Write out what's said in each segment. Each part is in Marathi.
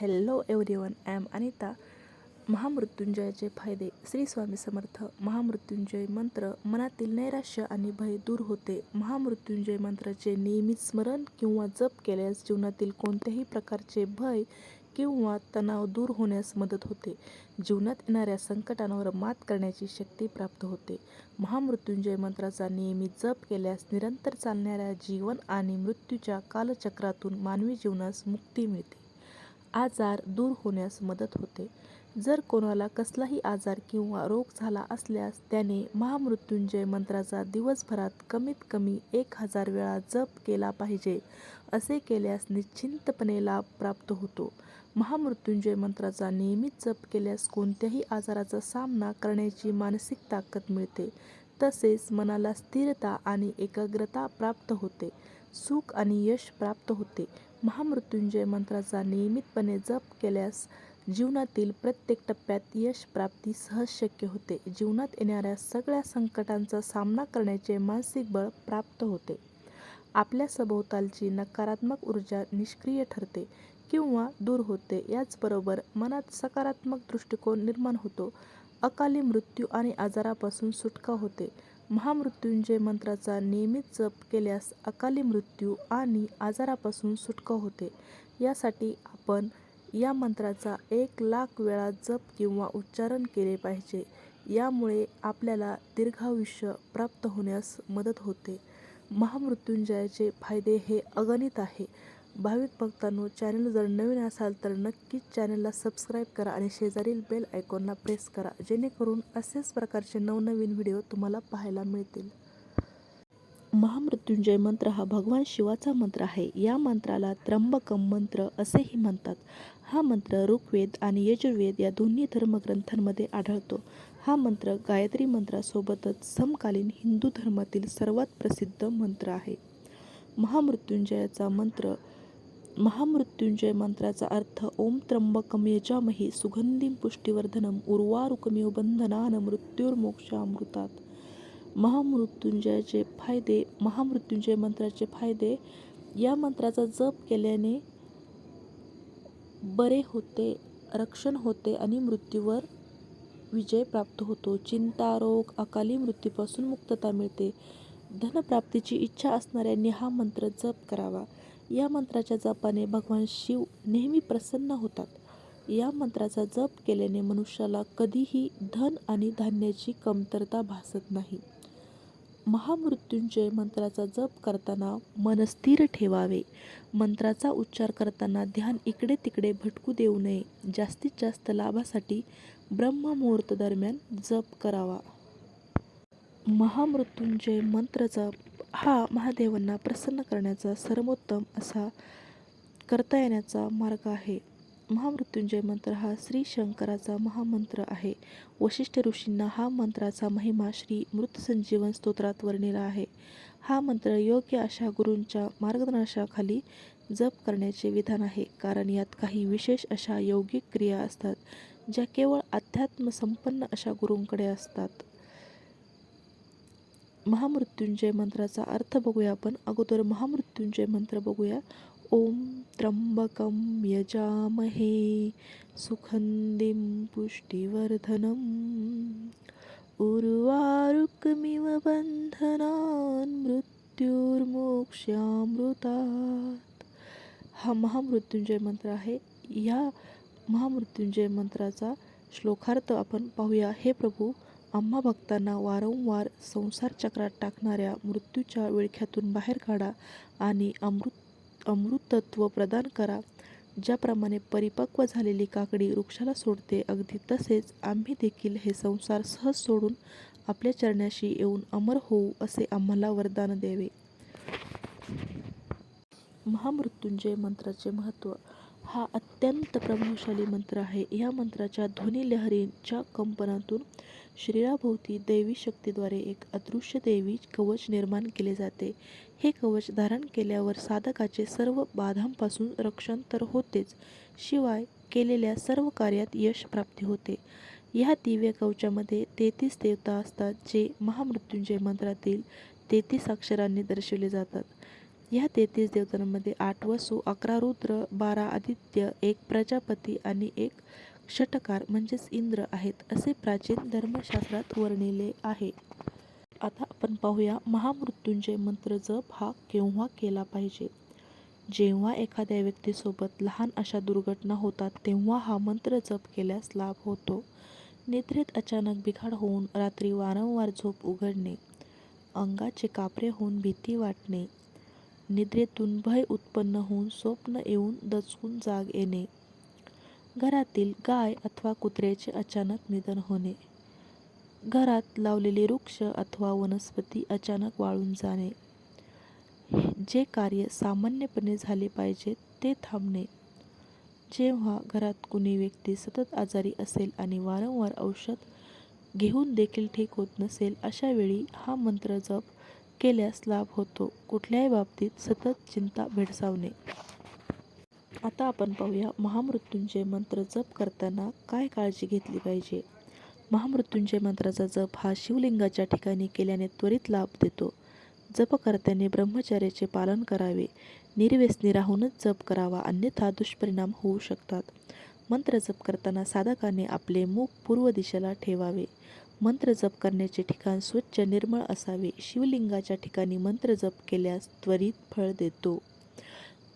हॅलो एव्हरीवन ॲम अनिता महामृत्युंजयाचे फायदे. श्री स्वामी समर्थ. महामृत्युंजय मंत्र मनातील नैराश्य आणि भय दूर होते. महामृत्युंजय मंत्राचे नियमित स्मरण किंवा जप केल्यास जीवनातील कोणत्याही प्रकारचे भय किंवा तणाव दूर होण्यास मदत होते. जीवनात येणाऱ्या संकटांवर मात करण्याची शक्ती प्राप्त होते. महामृत्युंजय मंत्राचा नियमित जप केल्यास निरंतर चालणाऱ्या जीवन आणि मृत्यूच्या कालचक्रातून मानवी जीवनास मुक्ती मिळते. आजार दूर होण्यास मदत होते. जर कोणाला कसलाही आजार किंवा रोग झाला असल्यास त्याने महामृत्युंजय मंत्राचा दिवसभरात कमीत कमी एक हजार वेळा जप केला पाहिजे असे केल्यास निश्चिंतपणे लाभ प्राप्त होतो. महामृत्युंजय मंत्राचा नियमित जप केल्यास कोणत्याही आजाराचा सामना करण्याची मानसिक ताकद मिळते. तसेच मनाला स्थिरता आणि एकाग्रता प्राप्त होते. सुख आणि यश प्राप्त होते. महामृत्युंजय मंत्राचा नियमितपणे जप केल्यास जीवनातील प्रत्येक टप्प्यात यश प्राप्ती सहज शक्य होते. जीवनात येणाऱ्या सगळ्या संकटांचा सामना करण्याचे मानसिक बळ प्राप्त होते. आपल्या सभोवतालची नकारात्मक ऊर्जा निष्क्रिय ठरते किंवा दूर होते याचबरोबर मनात सकारात्मक दृष्टिकोन निर्माण होतो. अकाली मृत्यू आणि आजारापासून सुटका होते. महामृत्युंजय मंत्राचा नियमित जप केल्यास अकाली मृत्यू आणि आजारापासून सुटका होते. यासाठी आपण या मंत्राचा एक लाख वेळा जप किंवा उच्चारण केले पाहिजे. यामुळे आपल्याला दीर्घायुष्य प्राप्त होण्यास मदत होते. महामृत्युंजयाचे फायदे हे अगणित आहे. भाविक भक्तांनो चॅनल जर नवीन असाल तर नक्कीच चॅनलला सबस्क्राईब करा आणि शेजारील बेल आयकॉनला प्रेस करा जेणेकरून असेच प्रकारचे नवनवीन व्हिडिओ तुम्हाला पाहायला मिळतील. महामृत्युंजय मंत्र हा भगवान शिवाचा मंत्र आहे. या मंत्राला त्र्यंबकम मंत्र असेही म्हणतात. हा मंत्र ऋग्वेद आणि यजुर्वेद या दोन्ही धर्मग्रंथांमध्ये आढळतो. हा मंत्र गायत्री मंत्रासोबतच समकालीन हिंदू धर्मातील सर्वात प्रसिद्ध मंत्र आहे. महामृत्युंजयाचा मंत्र महामृत्युंजय मंत्राचा अर्थ ओम त्र्यंबकम यजामहे सुगंधी पुष्टिवर्धनम उर्वारुकमेव बंधनान मृत्युर्मोक्षामृतात. महामृत्युंजयाचे फायदे महामृत्युंजय मंत्राचे फायदे या मंत्राचा जप केल्याने बरे होते रक्षण होते आणि मृत्यूवर विजय प्राप्त होतो. चिंता रोग अकाली मृत्यूपासून मुक्तता मिळते. धनप्राप्तीची इच्छा असणाऱ्यांनी हा मंत्र जप करावा. या मंत्राच्या जपाने भगवान शिव नेहमी प्रसन्न होतात. या मंत्राचा जप केल्याने मनुष्याला कधीही धन आणि धान्याची कमतरता भासत नाही. महामृत्युंजय मंत्राचा जप करताना मन स्थिर ठेवावे. मंत्राचा उच्चार करताना ध्यान इकडे तिकडे भटकू देऊ नये. जास्तीत जास्त लाभासाठी ब्रह्ममुहूर्त दरम्यान जप करावा. महामृत्युंजय मंत्राचा हा महादेवांना प्रसन्न करण्याचा सर्वोत्तम असा करता येण्याचा मार्ग आहे. महामृत्युंजय मंत्र हा श्री शंकराचा महामंत्र आहे. वशिष्ठ ऋषींना हा मंत्राचा महिमा श्री मृतसंजीवन स्तोत्रात वर्णिला आहे. हा मंत्र योग्य अशा गुरूंच्या मार्गदर्शनाखाली जप करण्याचे विधान आहे. कारण यात काही विशेष अशा यौगिक क्रिया असतात ज्या केवळ अध्यात्म संपन्न अशा गुरूंकडे असतात. महामृत्युंजय मंत्राचा अर्थ बघूया आपण. अगोदर महामृत्युंजय मंत्र बघूया. ओम त्र्यंबकम यजामहे सुखंदीम पुष्टिवर्धनम उर्वारुकमिव बंधनान मृत्युर्मोक्षामृतात हा महामृत्युंजय मंत्र आहे. या महामृत्युंजय मंत्राचा श्लोकार्थ आपण पाहूया. हे प्रभू आम्हा भक्तांना वारंवार संसार चक्रात टाकणाऱ्या मृत्यूच्या विळख्यातून बाहेर काढा आणि अमृत अमृतत्व प्रदान करा. ज्याप्रमाणे परिपक्व झालेली काकडी वृक्षाला सोडते अगदी तसेच आम्ही देखील हे संसार सहज सोडून आपल्या चरण्याशी येऊन अमर होऊ असे आम्हाला वरदान द्यावे. महामृत्युंजय मंत्राचे महत्त्व. हा अत्यंत प्रभावशाली मंत्र आहे. या मंत्राच्या ध्वनी लहरींच्या कंपनातून शरीराभोवती दैवी शक्तीद्वारे एक अदृश्य देवी कवच निर्माण केले जाते. हे कवच धारण केल्यावर साधकाचे सर्व बाधांपासून रक्षण तर होतेच शिवाय केलेल्या सर्व कार्यात यश प्राप्ती होते. या दिव्य कवचामध्ये तेहतीस देवता असतात जे महामृत्युंजय मंत्रातील तेहतीस अक्षरांनी दर्शवले जातात. या तेहतीस देवतांमध्ये आठ वसू अकरा रुद्र बारा आदित्य एक प्रजापती आणि एक षटकार म्हणजेच इंद्र आहेत असे प्राचीन धर्मशास्त्रात वर्णिले आहे. आता आपण पाहूया महामृत्युंजय मंत्र जप हा केव्हा केला पाहिजे? जेव्हा एखाद्या व्यक्तीसोबत लहान अशा दुर्घटना होतात तेव्हा हा मंत्र जप केल्यास लाभ होतो. निद्रेत अचानक बिघाड होऊन रात्री वारंवार झोप उघडणे अंगाचे कापरे होऊन भीती वाटणे निद्रेतून भय उत्पन्न होऊन स्वप्न येऊन दचकून जाग येणे घरातील गाय अथवा कुत्र्याचे अचानक निधन होणे घरात लावलेले वृक्ष अथवा वनस्पती अचानक वाळून जाणे जे कार्य सामान्यपणे झाले पाहिजे ते थांबणे. जेव्हा घरात कुणी व्यक्ती सतत आजारी असेल आणि वारंवार औषध घेऊन देखील ठीक होत नसेल अशा वेळी हा मंत्र जप केल्यास लाभ होतो. कुठल्याही बाबतीत सतत चिंता भेडसावणे. आता आपण पाहूया महामृत्युंजय मंत्र जप करताना काय काळजी घेतली पाहिजे. महामृत्युंजय मंत्राचा जप हा शिवलिंगाच्या ठिकाणी केल्याने त्वरित लाभ देतो. जपकर्त्याने ब्रह्मचर्याचे पालन करावे. निर्व्यसनी राहूनच जप करावा अन्यथा दुष्परिणाम होऊ शकतात. मंत्र जप करताना साधकाने आपले मुख पूर्व दिशेला ठेवावे. मंत्र जप करण्याचे ठिकाण स्वच्छ निर्मळ असावे. शिवलिंगाच्या ठिकाणी मंत्र जप केल्यास त्वरित फळ देतो.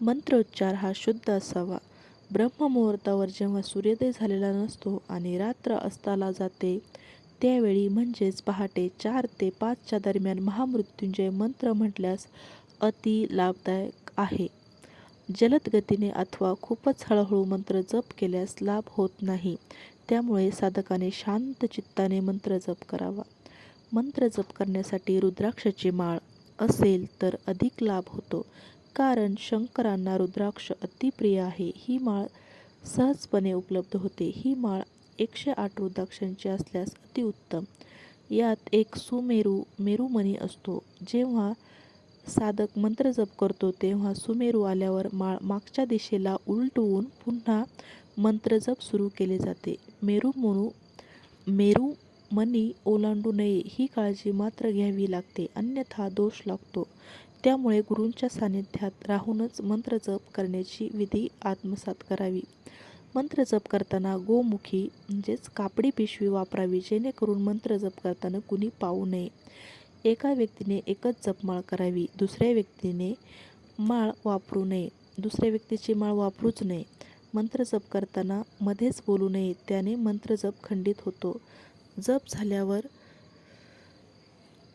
मंत्रोच्चार हा शुद्ध असावा. ब्रह्ममुहूर्तावर जेव्हा सूर्योदय झालेला नसतो आणि रात्र अस्ताला जाते त्यावेळी म्हणजेच पहाटे चार ते पाचच्या दरम्यान महामृत्युंजय मंत्र म्हटल्यास अति लाभदायक आहे. जलद गतीने अथवा खूपच हळूहळू मंत्र जप केल्यास लाभ होत नाही. त्यामुळे साधकाने शांत चित्ताने मंत्र जप करावा. मंत्र जप करण्यासाठी रुद्राक्षाची माळ असेल तर अधिक लाभ होतो. कारण शंकरांना रुद्राक्ष अतिप्रिय आहे. ही माळ सहजपणे उपलब्ध होते. ही माळ एकशे आठ रुद्राक्षांची असल्यास अतिउत्तम यात एक सुमेरू मेरुमणी असतो. जेव्हा साधक मंत्र जप करतो तेव्हा सुमेरू आल्यावर माळ मागच्या दिशेला उलटवून पुन्हा मंत्र जप सुरू केले जाते. मेरुमणू मेरू मनी ओलांडू नये ही काळजी मात्र घ्यावी लागते. अन्यथा दोष लागतो. त्यामुळे गुरूंच्या सानिध्यात राहूनच मंत्र जप करण्याची विधी आत्मसात करावी. मंत्र जप करताना गोमुखी म्हणजेच कापडी पिशवी वापरावी जेणेकरून मंत्र जप करताना कुणी पाहू नये. एका व्यक्तीने एकच जपमाळ करावी दुसऱ्या व्यक्तीने माळ वापरू नये. दुसऱ्या व्यक्तीची माळ वापरूच नये. मंत्र जप करताना मध्येच बोलू नये त्याने मंत्र जप खंडित होतो. जप झाल्यावर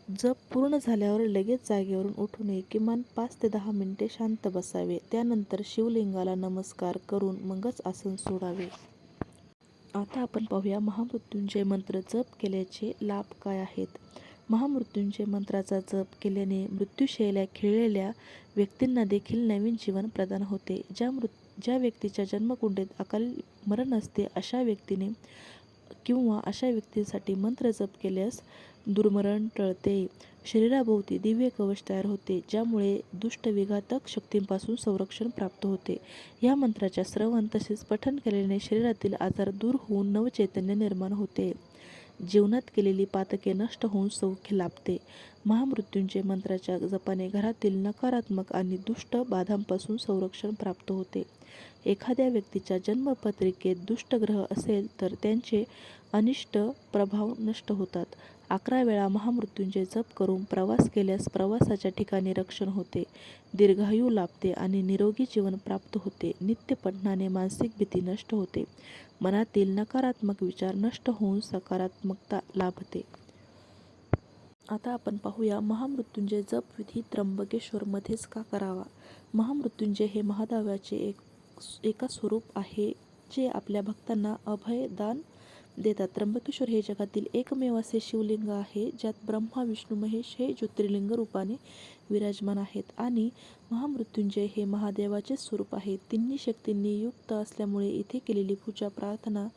जप पूर्ण झाल्यावर लगेच जागेवरून उठू नये किमान पाच ते दहा मिनिटे शांत बसावे. त्यानंतर शिवलिंगाला नमस्कार करून मगच आसन सोडावे. आता आपण पाहूया महामृत्युंजय मंत्र जप केल्याचे लाभ काय आहेत? महामृत्युंजय मंत्राचा जप केल्याने मृत्यूशैल्या खिळलेल्या व्यक्तींना देखील नवीन जीवन प्रदान होते. ज्या मृत ज्या व्यक्तीच्या जन्मकुंडीत अकाली मरण असते अशा व्यक्तीने किंवा अशा व्यक्तींसाठी मंत्र जप केल्यास दुर्मरण टळते. शरीराभोवती दिव्य कवच तयार होते ज्यामुळे दुष्ट विघातक शक्तींपासून संरक्षण प्राप्त होते. या मंत्राच्या श्रवण तसेच पठन केल्याने शरीरातील आजार दूर होऊन नवचैतन्य निर्माण होते. जीवनात केलेली पातके नष्ट होऊन सौख्य लाभते. महामृत्युंजय मंत्राच्या जपाने घरातील नकारात्मक आणि दुष्ट बाधांपासून संरक्षण प्राप्त होते. एखाद्या व्यक्तीच्या जन्मपत्रिकेत दुष्ट ग्रह असेल तर त्यांचे अनिष्ट प्रभाव नष्ट होतात. अकरा वेळा महामृत्युंजय जप करून प्रवास केल्यास प्रवासाच्या ठिकाणी रक्षण होते दीर्घायू लाभते आणि निरोगी जीवन प्राप्त होते. नित्य पठणाने मानसिक भीती नष्ट होते. मनातील नकारात्मक विचार नष्ट होऊन सकारात्मकता लाभते. आता आपण पाहूया महामृत्युंजय जप विधी त्र्यंबकेश्वरमध्येच का करावा? महामृत्युंजय हे महादेवाचे एक एका स्वरूप आहे जे आपल्या भक्तांना अभय दान देतात. त्र्यंबकेश्वर हे जगातील एकमेव असे शिवलिंग आहे ज्यात ब्रह्मा विष्णू महेश हे ज्योतिर्लिंग रूपाने विराजमान आहेत. आणि महामृत्युंजय हे महादेवाचे स्वरूप आहे तिन्ही शक्तींनी युक्त असल्यामुळे इथे केलेली पूजा प्रार्थना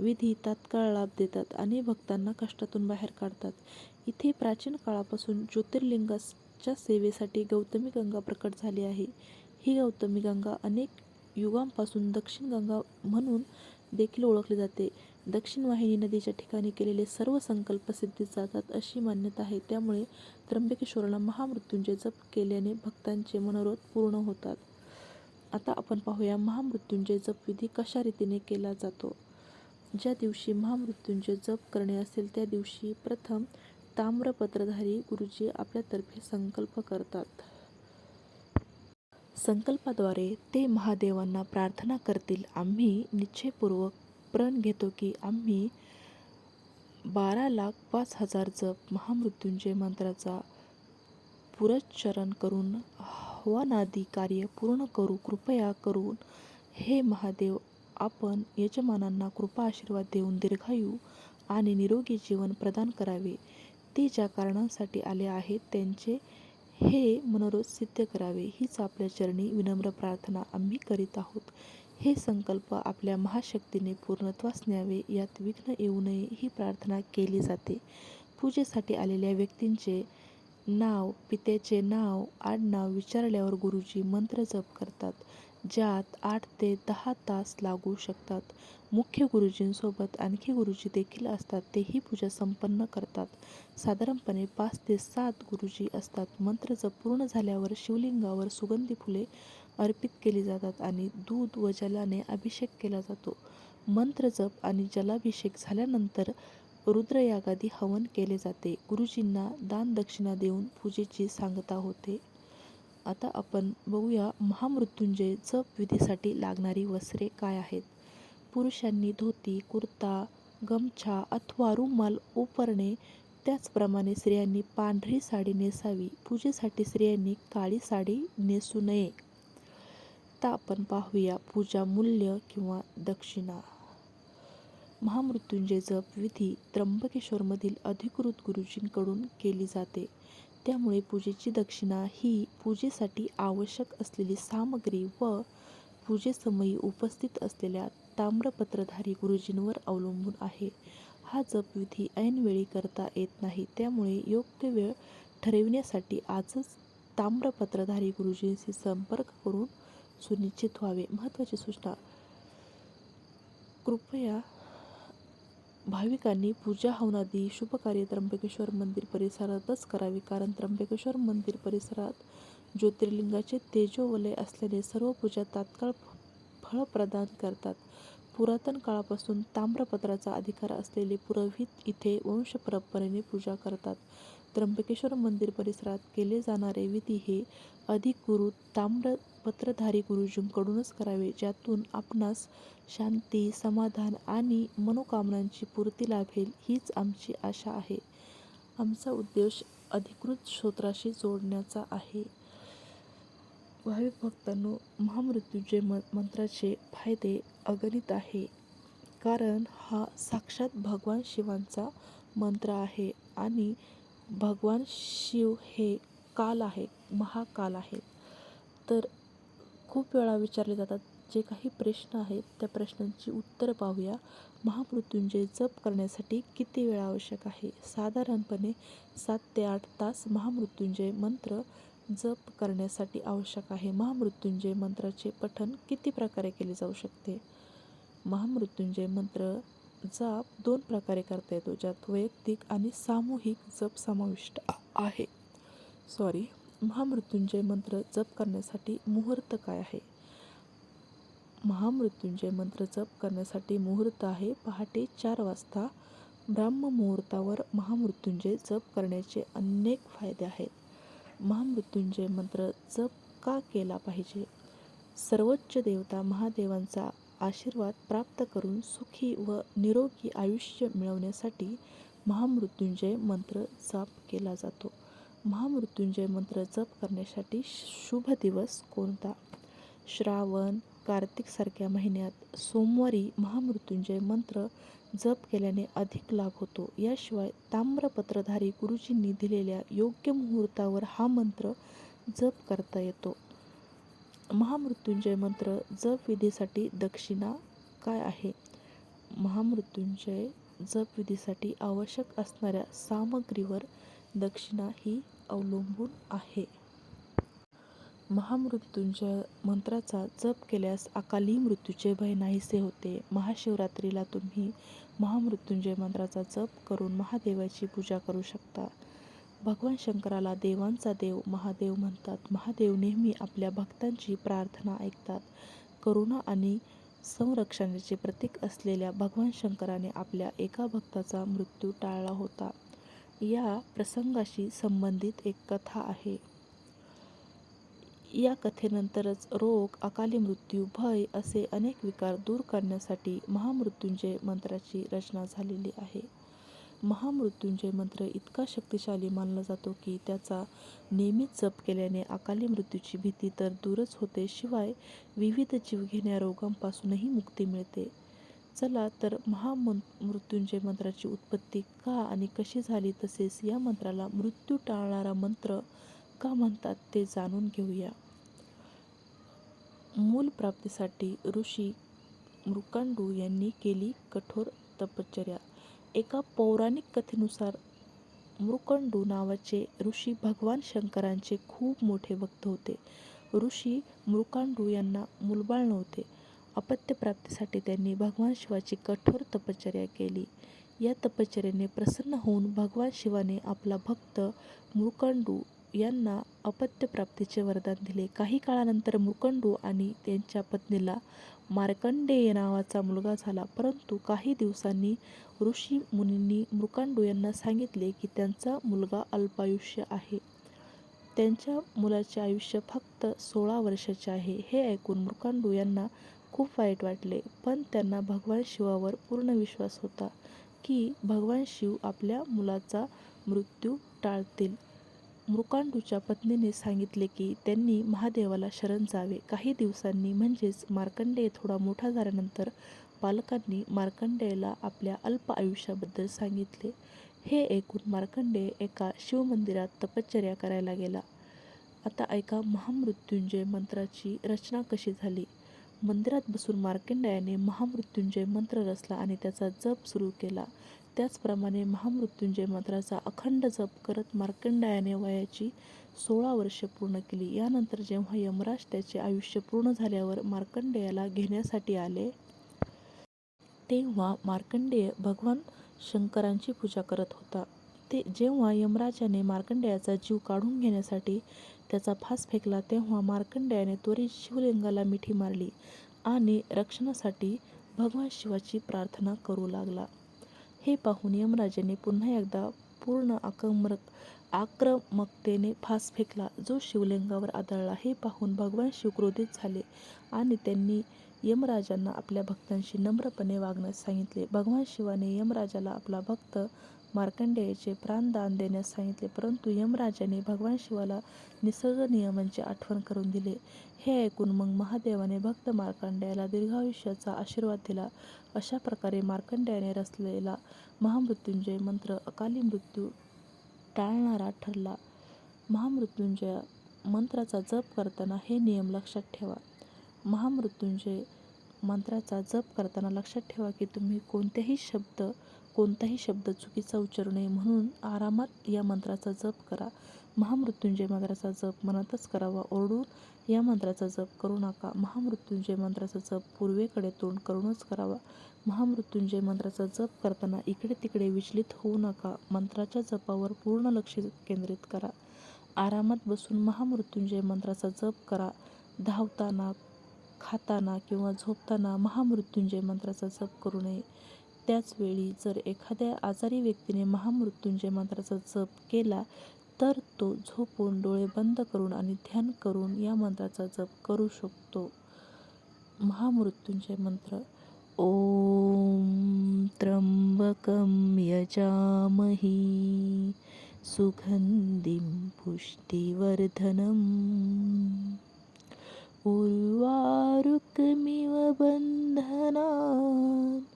विधी तात्काळ लाभ देतात आणि भक्तांना कष्टातून बाहेर काढतात. इथे प्राचीन काळापासून ज्योतिर्लिंगाच्या सेवेसाठी गौतमी गंगा प्रकट झाली आहे. ही गौतमी गंगा अनेक युगांपासून दक्षिण गंगा म्हणून देखील ओळखली जाते. दक्षिण वाहिनी नदीच्या ठिकाणी केलेले सर्व संकल्प सिद्धीत जातात अशी मान्यता आहे. त्यामुळे त्र्यंबकेश्वरला महामृत्युंजय जप केल्याने भक्तांचे मनोरथ पूर्ण होतात. आता आपण पाहूया महामृत्युंजय जपविधी कशा रीतीने केला जातो. ज्या दिवशी महामृत्युंजय जप करणे असेल त्या दिवशी प्रथम ताम्रपत्रधारी गुरुजी आपल्यातर्फे संकल्प करतात. संकल्पाद्वारे ते महादेवांना प्रार्थना करतील. आम्ही निश्चयपूर्वक प्रण घेतो की आम्ही बारा लाख पाच हजार जप महामृत्युंजय मंत्राचा पुरच्चरण करून हवानादी कार्य पूर्ण करू. कृपया करून हे महादेव आपण यजमानांना कृपा आशीर्वाद देऊन दीर्घायू आणि निरोगी जीवन प्रदान करावे. ते ज्या कारणांसाठी आले आहेत त्यांचे हे मनोरथ सिद्ध करावे हीच आपल्या चरणी विनम्र प्रार्थना आम्ही करीत आहोत. हे संकल्प आपल्या महाशक्तीने पूर्णत्वास न्यावे यात विघ्न येऊ नये ही प्रार्थना केली जाते. पूजेसाठी आलेल्या व्यक्तींचे नाव पित्याचे नाव आडनाव विचारल्यावर गुरुजी मंत्र जप करतात. ज्यात आठ ते दहा तास लागू शकतात. मुख्य गुरुजींसोबत आणखी गुरुजी देखील असतात तेही पूजा संपन्न करतात. साधारणपणे पाच ते सात गुरुजी असतात. मंत्र जप पूर्ण झाल्यावर शिवलिंगावर सुगंधी फुले अर्पित केली जातात आणि दूध व जलाने अभिषेक केला जातो. मंत्र जप आणि जलाभिषेक झाल्यानंतर रुद्रयागादी हवन केले जाते. गुरुजींना दानदक्षिणा देऊन पूजेची सांगता होते. आता आपण बघूया महामृत्युंजय जप विधीसाठी लागणारी वस्त्रे काय आहेत. पुरुषांनी धोती, कुर्ता, गमछा अथवा रुमाल उपरणे त्याचप्रमाणे स्त्रियांनी पांढरी साडी नेसावी. पूजेसाठी स्त्रियांनी काळी साडी नेसू नये. आता आपण पाहूया पूजा मूल्य किंवा दक्षिणा. महामृत्युंजय जप विधी त्र्यंबकेश्वरमधील अधिकृत गुरुजींकडून केली जाते. त्यामुळे पूजेची दक्षिणा ही पूजेसाठी आवश्यक असलेली सामग्री व पूजेसमयी उपस्थित असलेल्या ताम्रपत्रधारी गुरुजींवर अवलंबून आहे. हा जप विधी ऐनवेळी करता येत नाही. त्यामुळे योग्य वेळ ठरविण्यासाठी आजच ताम्रपत्रधारी गुरुजींशी संपर्क करून सुनिश्चित व्हावे. महत्त्वाची सूचना कृपया भाविकांनी पूजा हवनादी शुभकार्य त्र्यंबकेश्वर मंदिर परिसरातच करावी. कारण त्र्यंबकेश्वर मंदिर परिसरात ज्योतिर्लिंगाचे तेजोवलय असल्याने सर्व पूजा तात्काळ फळ प्रदान करतात. पुरातन काळापासून ताम्रपत्राचा अधिकार असलेले पुरोहित इथे वंशपरंपरेने पूजा करतात. त्र्यंबकेश्वर मंदिर परिसरात केले जाणारे विधी हे अधिकृत ताम्रपत्रधारी गुरुजींकडूनच करावे. ज्यातून आपणास शांती, समाधान आणि मनोकामनांची पूर्ती लाभेल हीच आमची आशा आहे. आमचा उद्देश अधिकृत स्तोत्राशी जोडण्याचा आहे. भाविक भक्तांनो, महामृत्युंजय मंत्राचे फायदे अगणित आहे. कारण हा साक्षात भगवान शिवांचा मंत्र आहे आणि भगवान शिव हे काल आहेत, महाकाल आहेत. तर खूप वेळा विचारले जातात जे काही प्रश्न आहेत त्या प्रश्नांची उत्तरं पाहूया. महामृत्युंजय जप करण्यासाठी किती वेळ आवश्यक आहे. साधारणपणे सात ते आठ तास महामृत्युंजय मंत्र जप करण्यासाठी आवश्यक आहे. महामृत्युंजय मंत्राचे पठण किती प्रकारे केले जाऊ शकते. महामृत्युंजय मंत्र जाप दोन प्रकारे करता येतो. ज्यात वैयक्तिक आणि सामूहिक जप समाविष्ट आहे. सॉरी महामृत्युंजय मंत्र जप करण्यासाठी मुहूर्त काय आहे. महामृत्युंजय मंत्र जप करण्यासाठी मुहूर्त आहे पहाटे चार वाजता. ब्राह्ममुहूर्तावर महामृत्युंजय जप करण्याचे अनेक फायदे आहेत. महामृत्युंजय मंत्र जप का केला पाहिजे. सर्वोच्च देवता महादेवांचा आशीर्वाद प्राप्त करून सुखी व निरोगी आयुष्य मिळवण्यासाठी महामृत्युंजय मंत्र जाप केला जातो. महामृत्युंजय मंत्र जप करण्यासाठी शुभ दिवस कोणता. श्रावण, कार्तिक सारख्या महिन्यात सोमवारी महामृत्युंजय मंत्र जप केल्याने अधिक लाभ होतो. याशिवाय ताम्रपत्रधारी गुरुजींनी दिलेल्या योग्य मुहूर्तावर हा मंत्र जप करता येतो. महामृत्युंजय मंत्र जप विधीसाठी दक्षिणा काय आहे. महामृत्युंजय जप विधीसाठी आवश्यक असणाऱ्या सामग्रीवर दक्षिणा ही अवलंबून आहे. महामृत्युंजय मंत्राचा जप केल्यास अकाली मृत्यूचे भय नाहीसे होते महाशिवरात्रीला तुम्ही महामृत्युंजय मंत्राचा जप करून महादेवाची पूजा करू शकता भगवान शंकराला देवांचा देव महादेव म्हणतात. महादेव नेहमी आपल्या भक्तांची प्रार्थना ऐकतात. करुणा आणि संरक्षणाचे प्रतीक असलेल्या भगवान शंकराने आपल्या एका भक्ताचा मृत्यू टाळला होता. या प्रसंगाशी संबंधित एक कथा आहे. या कथेनंतरच रोग अकाली मृत्यू भय असे अनेक विकार दूर करण्यासाठी महामृत्युंजय मंत्राची रचना झालेली आहे. महामृत्युंजय मंत्र इतका शक्तिशाली मानला जातो की त्याचा नियमित जप केल्याने अकाली मृत्यूची भीती तर दूरच होते. शिवाय विविध जीवघेण्या रोगांपासूनही मुक्ती मिळते. चला तर महामृत्युंजय मंत्राची उत्पत्ती का आणि कशी झाली तसेच या मंत्राला मृत्यू टाळणारा मंत्र का म्हणतात ते जाणून घेऊया. मूल प्राप्तीसाठी ऋषी मृकांडू यांनी केली कठोर तपश्चर्या. एका पौराणिक कथेनुसार मृकंडू नावाचे ऋषी भगवान शंकरांचे खूप मोठे भक्त होते. ऋषी मृकांडू यांना मुलबाळ नव्हते. अपत्यप्राप्तीसाठी त्यांनी भगवान शिवाची कठोर तपश्चर्या केली. या तपश्चर्याने प्रसन्न होऊन भगवान शिवाने आपला भक्त मृकंडू यांना अपत्यप्राप्तीचे वरदान दिले. काही काळानंतर मृकंडू आणि त्यांच्या पत्नीला मार्कंडेय नावाचा मुलगा झाला. परंतु काही दिवसांनी ऋषी मुनींनी मृकांडू यांना सांगितले की त्यांचा मुलगा अल्पायुष्य आहे. त्यांच्या मुलाचे आयुष्य फक्त सोळा वर्षाचे आहे. हे ऐकून मृकांडू यांना खूप वाईट वाटले. पण त्यांना भगवान शिवावर पूर्ण विश्वास होता की भगवान शिव आपल्या मुलाचा मृत्यू टाळतील. मृकांडूच्या पत्नीने सांगितले की त्यांनी महादेवाला शरण जावे. काही दिवसांनी म्हणजेच मार्कंडेय थोडा मोठा झाल्यानंतर पालकांनी मार्कंडेयला आपल्या अल्प आयुष्याबद्दल सांगितले. हे ऐकून मार्कंडेय एका शिवमंदिरात तपश्चर्या करायला गेला. आता ऐका महामृत्युंजय मंत्राची रचना कशी झाली? मंदिरात बसून मार्कंडेयाने महामृत्युंजय मंत्र रचला आणि त्याचा जप सुरू केला. त्याचप्रमाणे महामृत्युंजय मंत्राचा अखंड जप करत मार्कंडायाने वयाची सोळा वर्षे पूर्ण केली. यानंतर जेव्हा यमराज त्याचे आयुष्य पूर्ण झाल्यावर मार्कंडेयाला घेण्यासाठी आले तेव्हा मार्कंडेय भगवान शंकरांची पूजा करत होता. ते जेव्हा यमराजाने मार्कंडेयाचा जीव काढून घेण्यासाठी त्याचा फास फेकला तेव्हा मार्कंडेयाने त्वरित शिवलिंगाला मिठी मारली आणि रक्षणासाठी भगवान शिवाची प्रार्थना करू लागला. हे पाहून यमराजाने पुन्हा एकदा पूर्ण आक्रमक आक्रमकतेने फास फेकला जो शिवलिंगावर आदळला. हे पाहून भगवान शिव क्रोधित झाले आणि त्यांनी यमराजांना आपल्या भक्तांशी नम्रपणे वागण्यास सांगितले. भगवान शिवाने यमराजाला आपला भक्त मार्कंडेयाचे प्राणदान देण्यास सांगितले परंतु यमराजाने भगवान शिवाला निसर्ग नियमांची आठवण करून दिले. हे ऐकून मग महादेवाने भक्त मार्कंडेयाला दीर्घायुष्याचा आशीर्वाद दिला. अशा प्रकारे मार्कंडेयाने रचलेला महामृत्युंजय मंत्र अकाली मृत्यू टाळणारा ठरला. महामृत्युंजय मंत्राचा जप करताना हे नियम लक्षात ठेवा. महामृत्युंजय मंत्राचा जप करताना लक्षात ठेवा की तुम्ही कोणतेही शब्द कोणताही शब्द चुकीचा उच्चारू नये म्हणून आरामात या मंत्राचा जप करा. महामृत्युंजय मंत्राचा जप मनातच करावा. ओरडून या मंत्राचा जप करू नका. महामृत्युंजय मंत्राचा जप पूर्वेकडे तोंड करूनच करावा. महामृत्युंजय मंत्राचा जप करताना इकडे तिकडे विचलित होऊ नका. मंत्राच्या जपावर पूर्ण लक्ष केंद्रित करा. आरामात बसून महामृत्युंजय मंत्राचा जप करा. धावताना खाताना किंवा झोपताना महामृत्युंजय मंत्राचा जप करू नये. त्याचवेळी जर एखाद्या आजारी व्यक्तीने महामृत्युंजय मंत्राचा जप केला तर तो झोपून डोळे बंद करून आणि ध्यान करून या मंत्राचा जप करू शकतो. महामृत्युंजय मंत्र ॐ त्र्यंबकं यजामही सुगन्धिं पुष्टिवर्धनम् उर्वारुकमिव बन्धनात्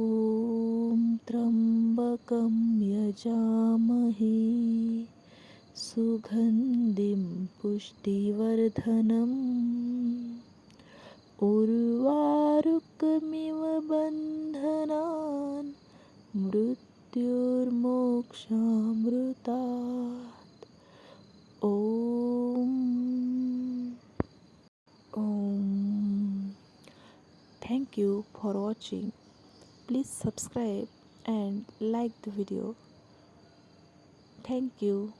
पुष्पकं यजामहे सुगन्धिं पुष्टिवर्धनम्। उर्वारुकमिव बन्धनान्। मृत्युर्मोक्षामृतात्। ॐ। ॐ। Thank you for watching please subscribe and like the video. Thank you.